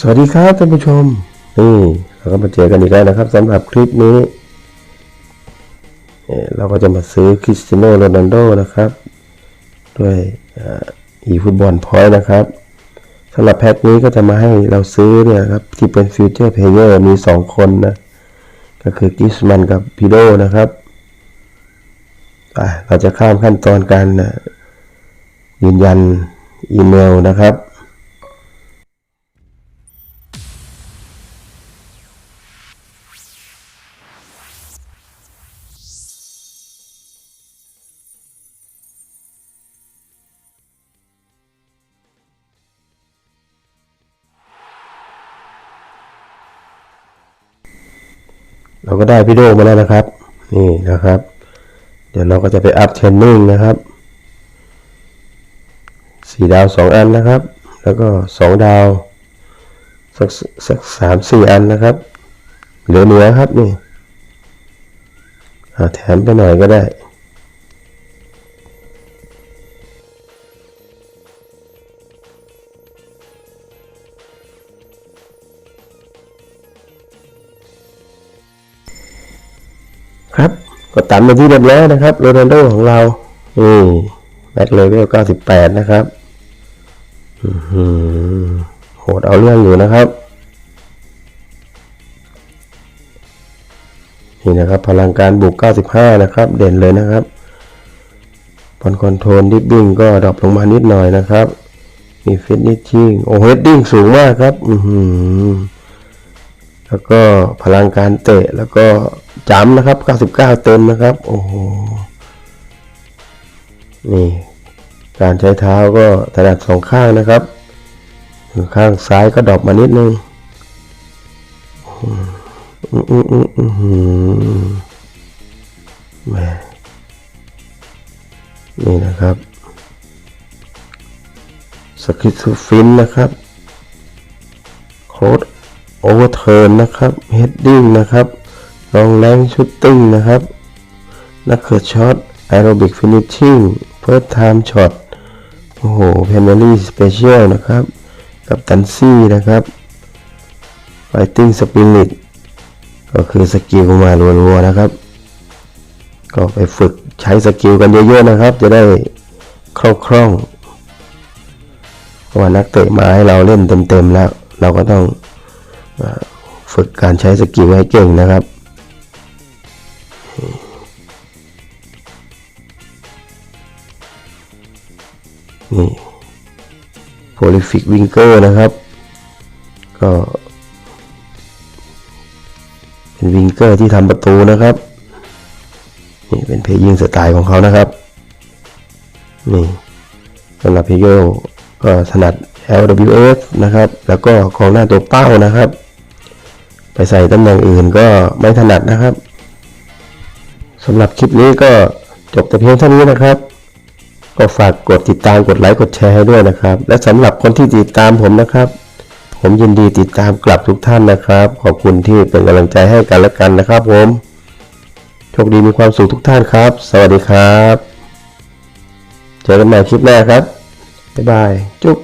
สวัสดีครับท่านผู้ชม นี่เราก็มาเจอกันอีกแล้วนะครับสำหรับคลิปนี้เราก็จะมาซื้อคริสเตียโนโรนัลโดนะครับ ด้วยอีฟุตบอลพอยต์นะครับสำหรับแพ็คนี้ก็จะมาให้เราซื้อเนี่ยครับที่เป็นฟิวเจอร์เพลเยอร์มี 2 คนนะ ก็คือกิสมันกับพิโดนะครับเราจะข้ามขั้นตอนการนะยืนยันอีเมลนะครับ เราก็ได้พี่โดมาแล้วนะครับ นี่นะครับ เดี๋ยวเราก็จะไปอัพเทรนนิ่งนะครับสี่ดาวสองอันนะครับ แล้วก็สองดาวสักสักสามสี่อันนะครับ เหลือเหลือครับนี่อ่าแถมไปหน่อยก็ได้ ครับก็ตัดมาที่เรียบร้อยนะครับโรนัลโดของเรานี่แบ็คเลเวล98 นะครับอื้อหือโหดเอาเรื่องอยู่นะครับนี่นะครับ พลังการบุก 95 นะครับ เด่นเลยนะครับพอนคอนโทรลดิฟบิ้งก็ดรอปลงมานิดหน่อยนะครับ มีฟิตนิชชิ่งโอ้เฮดดิ้งสูงมากครับ อืแล้วก็พลังการเตะแล้วก็ จำนะครับ 99 เต็มนะครับ โอ้โห นี่ การใช้เท้าก็ถนัดสองข้างนะครับ ข้างซ้ายก็ดรอปมานิดนึงอืมอืมอืมอืมอืมแหมนี่นะครับ สกิทูฟินนะครับ โค้ดโอเวอร์เทิร์นนะครับ เฮดดิ้งนะครับ องแรงชุตติ้งนะครับนักเขิดช็อตแอโรบิกฟินิชชิ่งเพิร์ทไทม์ช็อตโอ้โหเพนเนอรี่สเปเชียลนะครับ กับตันซี่นะครับไฟติ้งสปิริตก็คือสกิลมารัวๆนะครับ ก็ไปฝึกใช้สกิลกันเยอะๆนะครับ จะได้คล่องๆเพราะว่านักเตะมาให้เราเล่นเต็มๆแล้ว เราก็ต้องฝึกการใช้สกิลให้เก่งนะครับ นี่ prolific winger นะครับ ก็เป็นวิงเกอร์ที่ทำประตูนะครับ นี่เป็นเพย์ยิงสไตล์ของเขานะครับนี่สำหรับเพย์โยก็ถนัด LWF นะครับ แล้วก็ของหน้าตัวเป้านะครับ ไปใส่ตำแหน่งอื่นก็ไม่ถนัดนะครับสำหรับคลิปนี้ก็จบแต่เพียงเท่านี้นะครับ ก็ฝากกดติดตามกดไลค์กดแชร์ให้ด้วยนะครับ และสำหรับคนที่ติดตามผมนะครับ ผมยินดีติดตามกลับทุกท่านนะครับ ขอบคุณที่เป็นกำลังใจให้กันและกันนะครับ ผมโชคดีมีความสุขทุกท่านครับ สวัสดีครับ เจอกันใหม่คลิปหน้าครับบ๊ายบายจุ๊บ